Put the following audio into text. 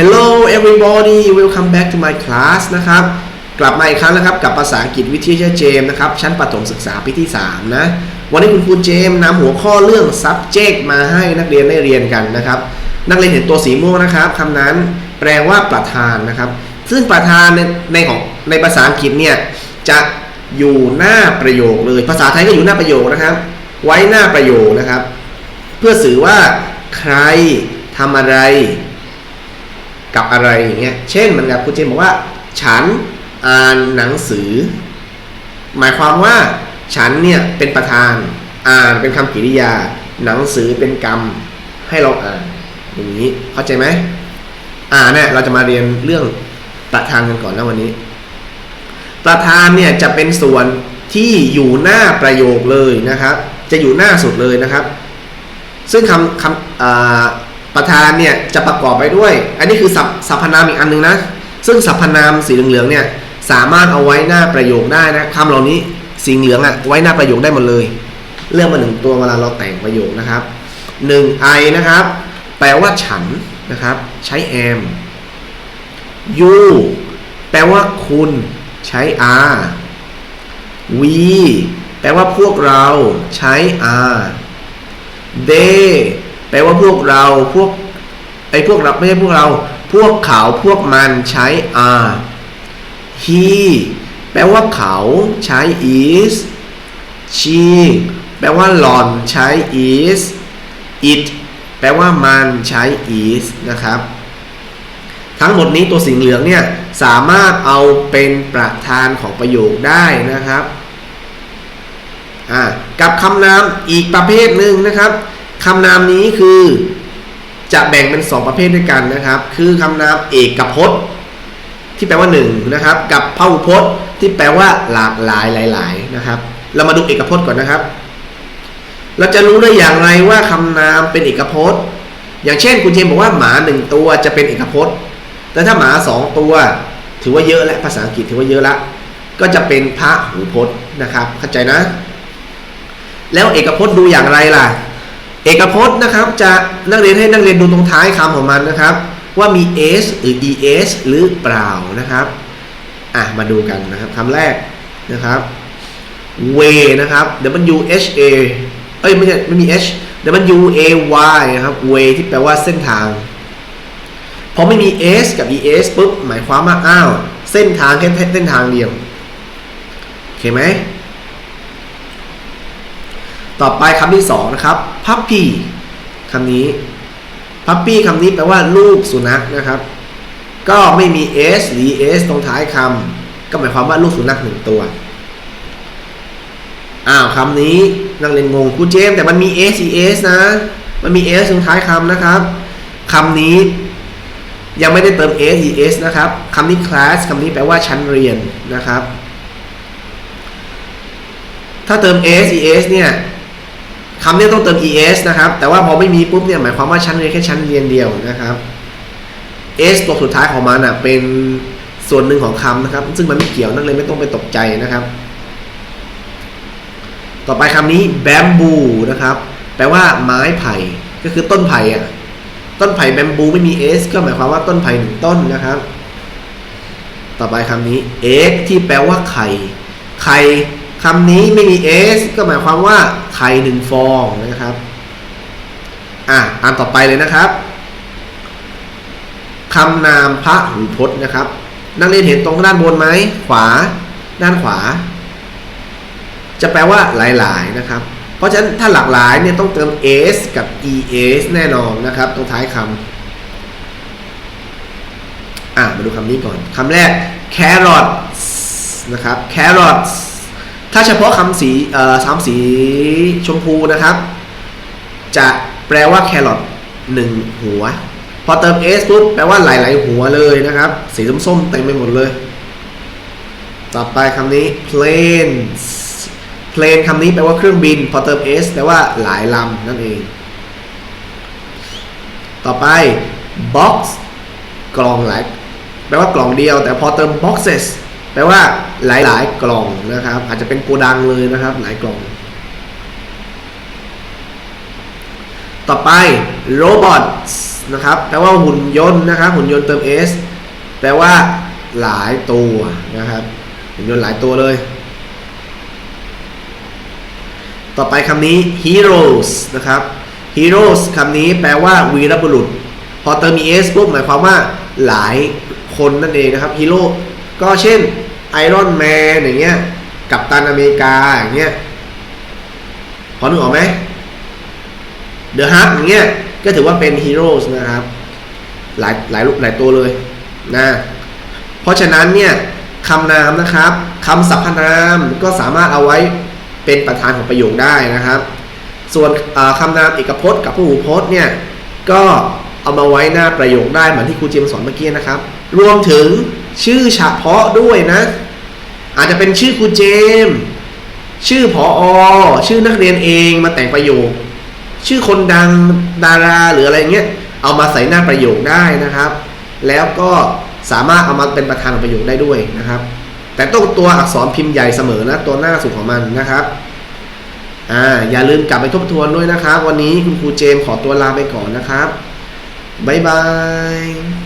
Hello everybody welcome back to my class นะครับ กลับมาอีกครั้งนะครับ กับภาษาอังกฤษวิทยาเจมส์นะครับ ชั้นประถมศึกษาปีที่ 3 นะ วันนี้คุณครูเจมส์นำหัวข้อเรื่อง subject มาให้นักเรียนได้เรียนกันนะครับ นักเรียนเห็นตัวสีม่วงนะครับคำนั้นแปลว่าประธานนะครับ ซึ่งประธานในในของในภาษาอังกฤษเนี่ย จะอยู่หน้าประโยคเลย ภาษาไทยก็อยู่หน้าประโยคนะครับ ไว้หน้าประโยคนะครับ เพื่อสื่อว่าใครทำอะไร กับอะไรอย่างเงี้ย เช่นเหมือนกับคุณเจมบอกว่า ฉันอ่านหนังสือ หมายความว่า ฉันเนี่ยเป็นประธาน อ่านเป็นคำกริยา หนังสือเป็นกรรมให้เราอ่านอย่างนี้เข้าใจไหมอ่านเนี่ยเราจะมาเรียนเรื่องประธานกันก่อนนะวันนี้ ประธานเนี่ยจะเป็นส่วนที่อยู่หน้าประโยคเลยนะครับ จะอยู่หน้าสุดเลยนะครับ ซึ่งคำคำอ่า ประธานเนี่ยจะประกอบไปด้วย อันนี้คือสรรพสรรพนามอีกอันหนึงนะ ซึ่งสรรพนามสีเหลืองๆเนี่ยสามารถเอาไว้หน้าประโยคได้นะคำเหล่านี้สีเหลืองอะไว้หน้าประโยคได้หมดเลย เลือกมาหนึ่งตัวเวลาเราแต่งประโยคนะครับหนึ่งไอนะครับ แปลว่าฉันนะครับ ใช้ am you แปลว่าคุณใช้ are we แปลว่าพวกเราใช้ are they แปลว่าพวกเราพวกไอ้พวกเราไม่ใช่พวกเรา พวกเขาพวกมันใช้ are he แปลว่าเขาใช้ is she แปลว่าหล่อนใช้ is it แปลว่ามันใช้ is นะครับ ทั้งหมดนี้ตัวสีเหลืองเนี่ย สามารถเอาเป็นประธานของประโยคได้นะครับอ่ากับคำนามอีกประเภทหนึ่งนะครับ คำนามนี้คือจะแบ่งเป็น 2 ประเภทด้วยกันนะครับ คือคำนามเอกพจน์ ที่แปลว่าหนึ่งนะครับกับพหุพจน์ ที่แปลว่าหลากหลายหลาย ๆ นะครับ เรามาดูเอกพจน์ก่อนนะครับ เราจะรู้ได้อย่างไรว่าคำนามเป็นเอกพจน์ อย่างเช่นคุณเจมบอกว่าหมาหนึ่งตัวจะเป็นเอกพจน์ แต่ถ้าหมาสองตัว ถือว่าเยอะและภาษาอังกฤษถือว่าเยอะละก็จะเป็นพระหูพจน์นะครับ เข้าใจนะ แล้วเอกพจน์ดูอย่างไรล่ะ เอกพจน์นะครับจะนักเรียนให้นักเรียนดูตรงท้ายคำของมันนะครับ ว่ามี s หรือ es หรือเปล่านะครับอะมาดูกันนะครับคำแรกนะครับ way นะครับ w h a เอ้ยไม่ใช่ไม่มี h w a y นะครับ way ที่แปลว่าเส้นทางพอไม่มี s กับ es ปุ๊บหมายความว่าอ้าวเส้นทางแค่เส้นทางเดียวโอเคไหมต่อไปคำที่สองนะครับ puppy คำนี้ puppy คำนี้แปลว่าลูกสุนัขนะครับ ก็ไม่มี s หรือ s ตรงท้ายคำก็หมายความว่าลูกสุนัขหนึ่งตัวอ้าวคำนี้นักเรียนงงครูเจมส์แต่มันมี s e s นะ มันมี s ตรงท้ายคำนะครับคำนี้ยังไม่ได้เติม s e s นะครับคำนี้ class คำนี้แปลว่าชั้นเรียนนะครับ ถ้าเติม s e s เนี่ย คำนี้ต้องเติม es นะครับ แต่ว่าพอไม่มีปุ๊บเนี่ยหมายความว่าชั้นเรียนแค่ชั้นเรียนเดียวนะครับ s ตัวสุดท้ายของมันอะเป็นส่วนหนึ่งของคำนะครับ ซึ่งมันไม่เกี่ยวนักเรียนไม่ต้องไปตกใจนะครับ ต่อไปคำนี้ bamboo นะครับ แปลว่าไม้ไผ่ ก็คือต้นไผ่อะ ต้นไผ่แบมบูไม่มี s ก็หมายความว่าต้นไผ่หนึ่งต้นนะครับ ต่อไปคำนี้ egg ที่แปลว่าไข่ ไข่ คำนี้ไม่มี s ก็หมายความว่าไข่หนึ่งฟองนะครับ อะอ่านต่อไปเลยนะครับคำนามพระหูพจน์นะครับ นักเรียนเห็นตรงด้านบนไหมขวา ด้านขวา จะแปลว่าหลาย ๆ นะครับ เพราะฉะนั้นถ้าหลากหลายเนี่ยต้องเติม s กับ es แน่นอนนะครับ ตรงท้ายคำอะมาดูคำนี้ก่อนคำแรก carrots นะครับ carrots ถ้าเฉพาะคำสีเอ่อสามสีชมพูนะครับ จะแปลว่าแครอทหนึ่งหัว พอเติม s ปุ๊บแปลว่าหลาย ๆ หัวเลยนะครับ สีส้มๆเต็มไปหมดเลย ต่อไปคำนี้ planes plane คำนี้แปลว่าเครื่องบิน พอเติม s แปลว่าหลายลำนั่นเอง ต่อไป box กล่องหลายแปลว่ากล่องเดียว แต่พอเติม boxes แปลว่าหลาย ๆ กล่องนะครับ อาจจะเป็นโกดังเลยนะครับ หลายกล่อง ต่อไป robots นะครับแปลว่าหุ่นยนต์นะครับ หุ่นยนต์เติม s แปลว่าหลายตัวนะครับ หุ่นยนต์หลายตัวเลย ต่อไปคำนี้ heroes นะครับ heroes คำนี้แปลว่าวีรบุรุษ พอเติม es ปุ๊บหมายความว่าหลายคนนั่นเองนะครับ hero ก็เช่น Iron Man อย่างเงี้ยกัปตันอเมริกาอย่างเงี้ยพอนึกออกไหม The Hulk อย่างเงี้ยก็ถือว่าเป็น heroes นะครับ หลายหลายรูปหลายตัวเลยนะเพราะฉะนั้นเนี่ยคำนามนะครับคำสรรพนามก็สามารถเอาไว้เป็นประธานของประโยคได้นะครับ ส่วนคำนามเอกพจน์กับพหูพจน์เนี่ยก็เอามาไว้หน้าประโยคได้เหมือนที่ครูเจมส์สอนเมื่อกี้นะครับ รวมถึงชื่อเฉพาะด้วยนะ อาจจะเป็นชื่อครูเจม ชื่อผออชื่อนักเรียนเองมาแต่งประโยค ชื่อคนดังดาราหรืออะไรเงี้ยเอามาใส่หน้าประโยคได้นะครับ แล้วก็สามารถเอามาเป็นประธานประโยคได้ด้วยนะครับ แต่ต้องตัวอักษรพิมพ์ใหญ่เสมอนะตัวหน้าสุดของมันนะครับอ่าอย่าลืมกลับไปทบทวนด้วยนะครับ วันนี้คุณครูเจมขอตัวลาไปก่อนนะครับบ๊ายบาย